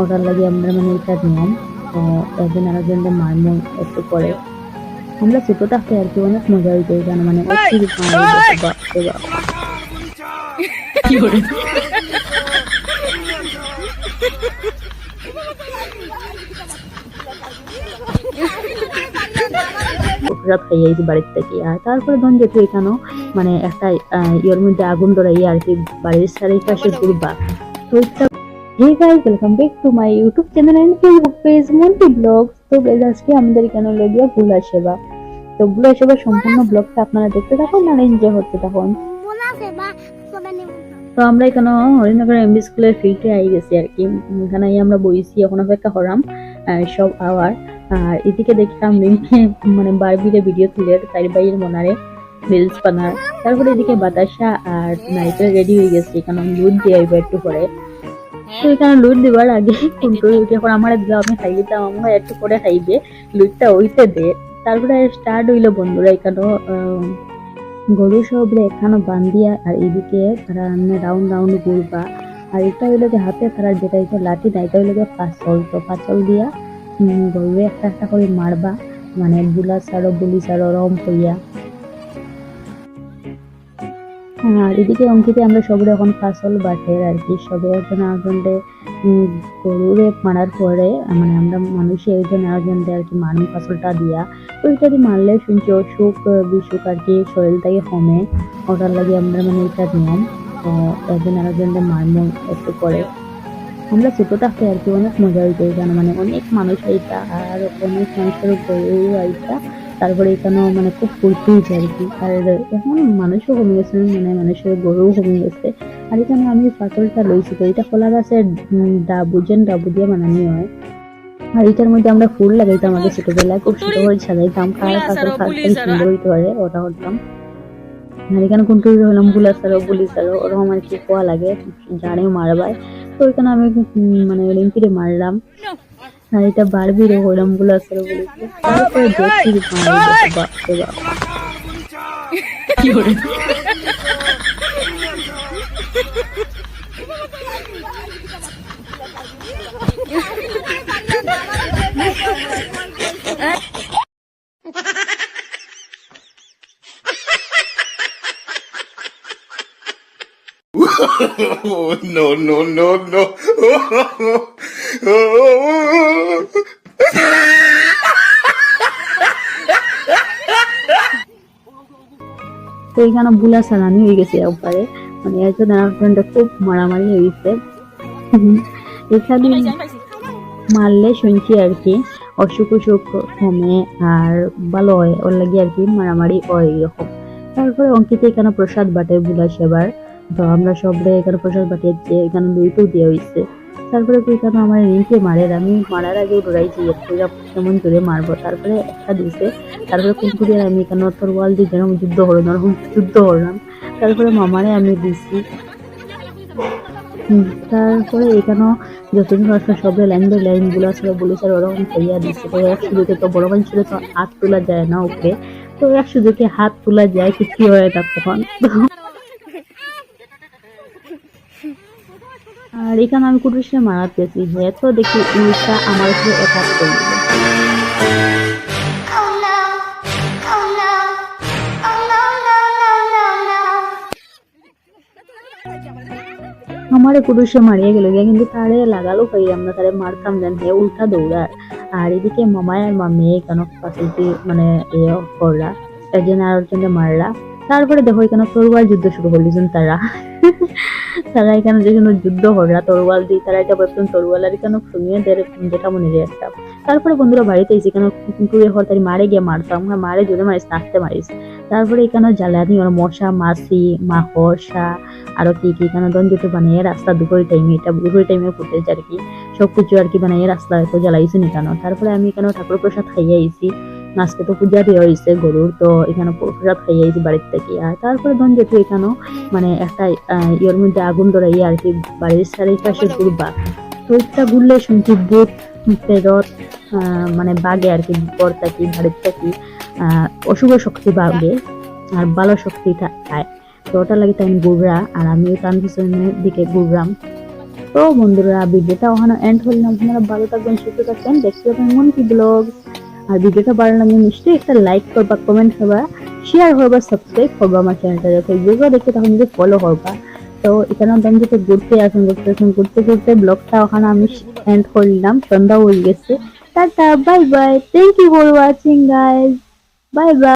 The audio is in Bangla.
ওটার লাগে আমরা মানে এটা নিয়ম তো একজন আরেকজনকে মারমো একটু পরে। আমরা ছোট থাকতে আর কি অনেক মজা হইতো এখানে মানে যেত, খাইয়াইছি বাড়ির থেকে। আর তারপরে ধন যেহেতু এখানেও মানে একটা ইয়ের মধ্যে আগুন ধরাইয়া আর কি বাড়ির চারিপাশে ঘুরবা। তো hey guys welcome back to my YouTube channel and Facebook page Monti vlog তো গাইজ আজকে আমাদের কেন লেগিয়া ভুলা সেবা। তো ভুলা সেবা সম্পূর্ণ ব্লগটা আপনারা দেখতে থাকুন আর এনজয় করতে থাকুন। তো আমরা এখানে হরিনগর এমবি স্কুলের ফিল্ডে আই গেছি আর কি। এখানে আমরা বইছি এখন অপেক্ষা হরাম সব আওয়ার। আর এদিকে দেখলাম মানে বারবিরে ভিডিও তুলে তাই বাইয়ের মনারে রিলস বানার। তারপরে এদিকে বাতাসা আর নাইটের রেডি হয়ে গেছে এখানে দুধ দিয়ে একটু পরে। তো এখানে লুট দিবার আগে কিন্তু যখন আমার দিলাম আমি খাই দিতাম আমরা একটু করে খাইবে। লুটটা ওইতে দে। তারপরে স্টার্ট হইল বন্ধুরা এখানেও আহ, গরু সবরে এখানে বান্ধিয়া আর এদিকে তারা রাউন্ড রাউন্ড ঘুরবা। আর এটা হইল যে হাতে তারা যেটা এটা লাঠি না এটা হইল যে পাঁচল। তো পাঁচল দিয়া উম, গরুরে একটা একটা করে মারবা। মানে বুলা ছাড়ো বুলি ছাড়ো রম কইয়া। আর এদিকে অঙ্কিতে আমরা সবাই এখন ফাসল বাটের আর কি। সবে একজন উম, গরুরে মারার পরে মানে আমরা মানুষে একজন আরেকজনকে আর কি মানুষ ফাসলটা দিয়া। তো এটা দিয়ে মারলে শুনছি অসুখ বিসুখ আর কি শরীরটাকে কমে। ওটার লাগে আমরা মানে এটা নিয়ম তো একজন আরেকজনকে মারমো একটু পরে। আমরা ছোটো থাকতে আর কি অনেক মজা হইতো মানে অনেক মানুষ আইতা আর অনেক মানুষের গরু আইতা তারপরে এখানেও মানে খুব হয়েছে আর কি। আর এখন মানুষও কমে গেছে মানে মানুষের গরুও কমে গেছে। আর এখানে আমি পাতলটা লইছি তো এটা কলা গাছের ডাবু যেন ডাবু দিয়ে বানানি হয়। আর এটার মধ্যে আমরা ফুল লাগাইতাম আগে ছোটবেলায় খুব ছোট করে সাজাইতাম কার পাতল কার সুন্দর হইতে পারে ওটা করতাম। আর এখানে কোনটু হলাম বুলা সারো বুলি সারো ওরকম আর কি কোয়া লাগে জানে মারবায়। তো ওইখানে আমি মানে লিম্পিরে মারলাম। আর এটা বারবিরে হলাম বুলা সারো বুলি সারো। তারপরে দেখছি মারা বাপ রে বাপ। Oh, no, no, no, no. তো এখানে বুলা সালানি হয়ে গেছে একবারে। মানে একজন আরেকজনটা খুব মারামারি হয়েছে এখানে মারলে শুনছি আর কি, অসুখ অসুখ কমে আর ভালো হয়, ওর লাগে আর কি মারামারি হয় এরকম। তারপরে অঙ্কিত এখানে প্রসাদ বাটে বুলা সেবার তো আমরা সবরে এখানে প্রসাদ বাটিয়েছি এখানে দুইটাও দেওয়া হয়েছে তারপরে এখানে আমার রিঙ্কে মারের? আমি মারার আগে ডরাইছি একটু কেমন করে মারবো। তারপরে একটা দিছে। তারপরে কুকুরের আমি এখানে তরোয়াল দিয়ে যেরকম যুদ্ধ করলাম ওরকম যুদ্ধ করলাম তারপরে মামারে আমি দিছি। তারপরে এখানেও যতদিন আসলে সবে লাইন বাই লাইনগুলো আসলে বলেছে ওরকম খাইয়া দিচ্ছে তো এক সুযোগে তো বড় ছিল, তো হাত তোলা যায় না ওকে। তো এক সুযোগে হাত তোলা যায় কি কি হয় না তখন? আর এখানে আমি কুটুর সাথে মারাতেছি হ্যাঁ তো দেখি উল্টা আমার উপরে অ্যাটাক করে দিল। No. No. No no no no no. আমারে পুরুষে মারিয়ে গেল কিন্তু তারে লাগালো পাই আমরা, তারে মারতাম জান হে উল্টা দৌড়ার আর এদিকে মামায় আর মামি কেন পাশে মানে এ করলা একজন আর একজনকে মারলা তারপরে দেখো এখানে তরোয়াল যুদ্ধ শুরু করলিছেন তারা তারা এখানে যেখানে যুদ্ধ করলা তরোয়াল দিয়ে তারা এটা ভাবতেন তরোয়াল আর এখানে শুনিয়ে যেটা মনে রে একটা তারপরে বন্ধুরা বাড়িতে এসে এখানে এ হল তাই মারে গিয়ে মারতাম। হ্যাঁ মারে জোরে মারিস, নাচতে মারিস। তারপরে এখানে জ্বালানি, ওর মশা, মাছি, মাকড়সা, আরও কি কি এখানে দঞ্জুটো বানিয়ে রাস্তা দুপুর টাইমে এটা দুপুর টাইমে ফুটেছে আর কি। সব কিছু আর কি বানিয়ে রাস্তা তো জ্বালাইছি নি কেন? তারপরে আমি এখানে ঠাকুর প্রসাদ খাইয়ে আইছি। আজকে তো পূজা দিয়ে হয়েছে গরুর, তো এখানে প্রসাদ খাইয়ে আইছি বাড়ির থেকে। আর তারপরে দঞ্জুটো এখানেও মানে একটা ইয়ের মধ্যে আগুন ধরাইয়া আর কি বাড়ির চারিপাশে ঘুরবা তো এটা ঘুরলে শুনছি ভূত ফেরত মানে বাগে আর কি, বর থাকি, বাড়ির থাকি অশুভ শক্তি বাগে আর ভালো শক্তিটা পায় তো ওটা লাগে তাই গুবরা আর আমি তার পিছনের দিকে ঘুরলাম তো বন্ধুরা ভিডিওটা ওখানে এন্ড হলাম আপনারা ভালো থাকবেন, সুস্থ থাকবেন। দেখতে পাবেন মন কি ব্লগ। আর ভিডিওটা ভালো লাগলে নিশ্চয়ই একটা লাইক করবা কমেন্ট করবা শেয়ার করবা সাবস্ক্রাইব করবা আমার চ্যানেলটা ফেসবুকেও দেখে তখন যদি ফলো করবা। তো এখানে আমি যেতে ঘুরতে আসুন ঘুরতে আসুন, ঘুরতে ঘুরতে ব্লগটা ওখানে আমি এন্ড করলাম, সন্ধ্যা হয়ে গেছে। Tata bye bye thank you for watching guys bye bye